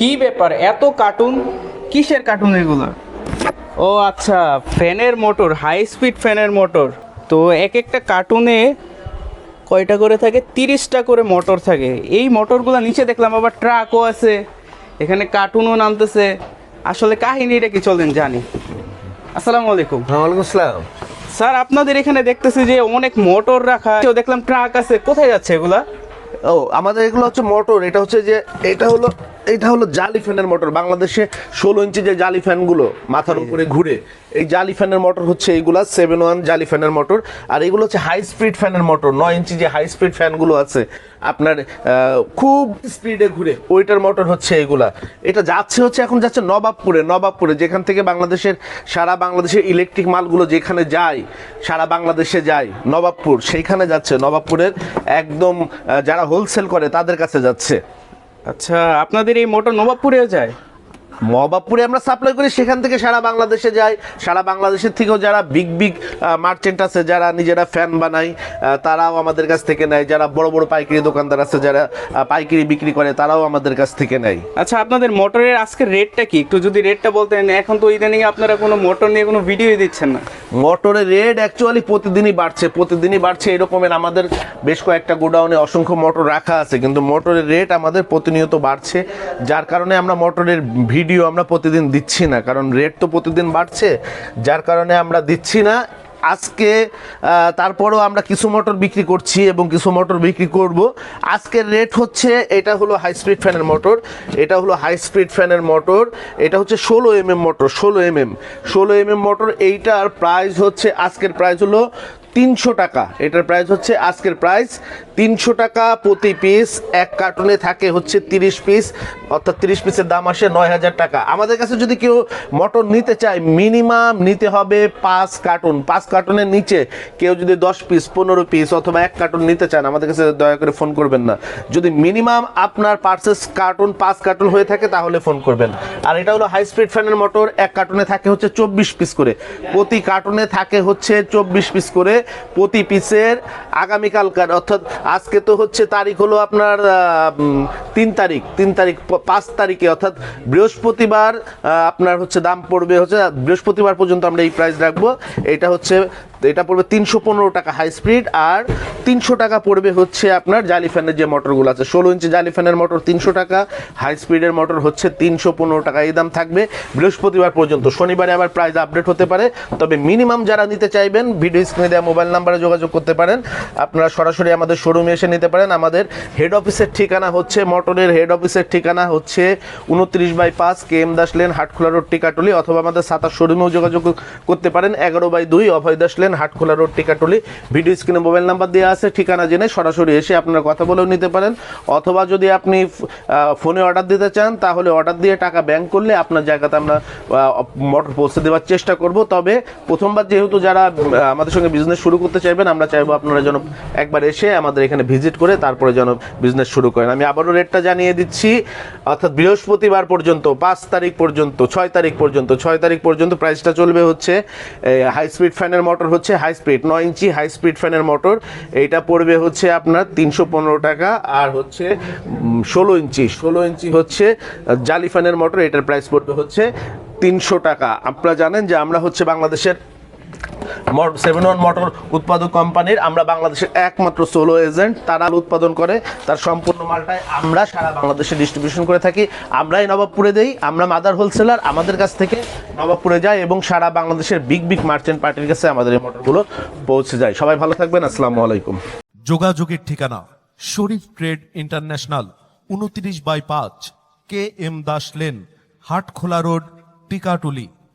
কি ব্যাপার? এত কার্টুন কিসের কার্টুন এগুলো? ও আচ্ছা ফ্যানের মোটর হাই স্পিড ফ্যানের মোটর। তো এক একটা কার্টুনে কয়টা করে থাকে? তিরিশটা করে মোটর থাকে। এই মোটরগুলো নিচে দেখলাম আবার ট্রাকও আছে এখানে কার্টুনও নামতেছে। আসলে কাহিনীটা কি চলেন জানি। আসসালামু আলাইকুম। ওয়ালাইকুম আসসালাম। স্যার আপনাদের এখানে দেখতেছি যে অনেক মোটর রাখা কেউ দেখলাম ট্রাক আছে কোথায় যাচ্ছে এগুলা? ও আমাদের এগুলো হচ্ছে মোটর। এটা হচ্ছে যে এটা হলো এটা হলো জালি ফ্যানের মোটর। বাংলাদেশে ষোলো ইঞ্চি যে জালি ফ্যানগুলো মাথার উপরে ঘুরে এই জালি ফ্যানের মোটর হচ্ছে এইগুলা সেভেন ওয়ান জালি ফ্যানের মোটর। আর এগুলো হচ্ছে হাই স্পিড ফ্যানের মোটর নয় ইঞ্চি যে হাই স্পিড ফ্যানগুলো আছে আপনার খুব স্পিডে ঘুরে ওইটার মোটর হচ্ছে এগুলা এটা যাচ্ছে হচ্ছে এখন যাচ্ছে নবাবপুরে নবাবপুরে যেখান থেকে বাংলাদেশের সারা বাংলাদেশের ইলেকট্রিক মালগুলো যেখানে যায় সারা বাংলাদেশে যায় নবাবপুর সেইখানে যাচ্ছে। নবাবপুরের একদম যারা হোলসেল করে তাদের কাছে যাচ্ছে। আচ্ছা আপনাদের এই মোটর নবাবপুরেও যায়? নবাবপুরে আমরা সাপ্লাই করি সেখান থেকে সারা বাংলাদেশে যাই সারা বাংলাদেশের থেকেও যারা বিগ বিগ মার্চেন্ট আছে যারা নিজেরা ফ্যান বানায় তারাও আমাদের কাছ থেকে নেয়। যারা বড় বড় পাইকারি দোকানদার আছে যারা পাইকারি বিক্রি করে তারাও আমাদের কাছ থেকে নেয়। আচ্ছা আপনাদের মোটরের আজকের রেটটা কি? একটু যদি রেটটা বলতেন এখন তো ইদানিং আপনারা কোনো মোটর নিয়ে কোনো ভিডিওই দিচ্ছেন না। মোটরের রেট অ্যাকচুয়ালি প্রতিদিনই বাড়ছে প্রতিদিনই বাড়ছে এরকমের আমাদের বেশ কয়েকটা গোডাউনে অসংখ্য মটর রাখা আছে, কিন্তু মটরের রেট আমাদের প্রতিনিয়ত বাড়ছে, যার কারণে আমরা মটরের ভিডিও আমরা প্রতিদিন দিচ্ছি না, কারণ রেট তো প্রতিদিন বাড়ছে, যার কারণে আমরা দিচ্ছি না আজকে তারপরেও আমরা কিছু মোটর বিক্রি করছি এবং কিছু মোটর বিক্রি করব। আজকের রেট হচ্ছে, এটা হলো হাই স্পিড ফ্যানের মোটর এটা হলো হাই স্পিড ফ্যানের মোটর এটা হচ্ছে ষোলো এম এম মোটর ষোলো এম এম ষোলো এম এম মোটর এইটার প্রাইস হচ্ছে, আজকের প্রাইস হলো তিনশো টাকা। এটার প্রাইস হচ্ছে আজকের প্রাইস তিনশো টাকা প্রতি পিস এক কার্টুনে থাকে হচ্ছে তিরিশ পিস অর্থাৎ তিরিশ পিসের দাম আসে নয় হাজার টাকা। আমাদের কাছে যদি কেউ মটর নিতে চায় মিনিমাম নিতে হবে পাঁচ কার্টুন পাঁচ কার্টুনের নিচে কেউ যদি দশ পিস পনেরো পিস অথবা এক কার্টুন নিতে চান, আমাদের কাছে দয়া করে ফোন করবেন না। যদি মিনিমাম আপনার পার্সেস কার্টুন পাঁচ কার্টুন হয়ে থাকে, তাহলে ফোন করবেন। আর এটা হলো হাই স্পিড ফ্যানের মোটর এক কার্টুনে থাকে হচ্ছে চব্বিশ পিস করে। প্রতি কার্টুনে থাকে হচ্ছে চব্বিশ পিস করে। প্রতি পিসের আগামীকালকার, অর্থাৎ আজকে তো হচ্ছে তারিখ হলো আপনার তিন তারিখ তিন তারিখ পাঁচ তারিখে, অর্থাৎ বৃহস্পতিবার আপনার হচ্ছে দাম পড়বে হচ্ছে বৃহস্পতিবার পর্যন্ত আমরা এই প্রাইস রাখব। এটা হচ্ছে এটা পড়বে তিনশো পনেরো টাকা হাই স্পিড আর তিনশো টাকা পড়বে হচ্ছে আপনার জালি ফ্যানের যে মোটরগুলো আছে। ষোলো ইঞ্চি জালি ফ্যানের মোটর তিনশো টাকা হাই স্পিডের মোটর হচ্ছে তিনশো পনেরো টাকা। এই দাম থাকবে বৃহস্পতিবার পর্যন্ত। শনিবারে আবার প্রাইস আপডেট হতে পারে। তবে মিনিমাম যারা নিতে চাইবেন ভিডিও স্ক্রিনে দেওয়া মোবাইল নাম্বারে যোগাযোগ করতে পারেন। আপনারা সরাসরি আমাদের শোরুমে এসে নিতে পারেন। আমাদের হেড অফিসের ঠিকানা হচ্ছে মোটরের হেড অফিসের ঠিকানা হচ্ছে উনত্রিশ বাই পাঁচ K M Das lane, Hatkhola road, Tikatuli, অথবা আমাদের সাতাশ শোরুমেও যোগাযোগ করতে পারেন। এগারো বাই দুই, Abhay Das lane Hatkhola road, Tikatuli. Video স্ক্রিনে মোবাইল নাম্বার দেওয়া আছে, ঠিকানা জেনে সরাসরি এসে আপনারা কথা বলেও নিতে পারেন। অথবা যদি আপনি ফোনে অর্ডার দিতে চান, তাহলে অর্ডার দিয়ে টাকা ব্যাংক করলে আপনার জায়গাতে আমরা মোটর পৌঁছে দেওয়ার চেষ্টা করব। তবে প্রথমবার যেহেতু যারা আমাদের সঙ্গে বিজনেস শুরু করতে চাইবেন, আমরা চাইব আপনারা যেন একবার এসে আমাদের এখানে ভিজিট করে তারপরে যেন বিজনেস শুরু করেন। আমি আবারও রেটটা জানিয়ে দিচ্ছি, অর্থাৎ বৃহস্পতিবার পর্যন্ত, পাঁচ তারিখ পর্যন্ত, ছয় তারিখ পর্যন্ত, ছয় তারিখ পর্যন্ত প্রাইসটা চলবে হচ্ছে হাই স্পিড ফ্যানের মোটর হচ্ছে হাই স্পিড নয় ইঞ্চি হাই স্পিড ফ্যানের মোটর এইটা পড়বে হচ্ছে আপনার তিনশো পনেরো টাকা, আর হচ্ছে ষোলো ইঞ্চি ষোলো ইঞ্চি হচ্ছে জালি ফ্যানের মোটর এটার প্রাইস পড়বে হচ্ছে তিনশো টাকা। আপনারা জানেন যে আমরা হচ্ছে বাংলাদেশের সেভেন ওয়ান মোটর উৎপাদক কোম্পানির আমরা বাংলাদেশের একমাত্র সোলো এজেন্ট তারা উৎপাদন করে, তার সম্পূর্ণ মালটাই আমরা সারা বাংলাদেশে ডিস্ট্রিবিউশন করে থাকি। আমরাই নবাবপুরে দেই, আমরা মাদার হোলসেলার আমাদের কাছ থেকে নবাবপুরে যায় এবং সারা বাংলাদেশের বিগ বিগ মার্চেন্ট পার্টির কাছে আমাদের এই মোটরগুলো পৌঁছে যায়। সবাই ভালো থাকবেন, আসসালামু আলাইকুম। যোগাযোগের ঠিকানা, শরীফ ট্রেড ইন্টারন্যাশনাল, উনত্রিশ বাই পাঁচ, K M Das lane, Hatkhola road, Tikatuli.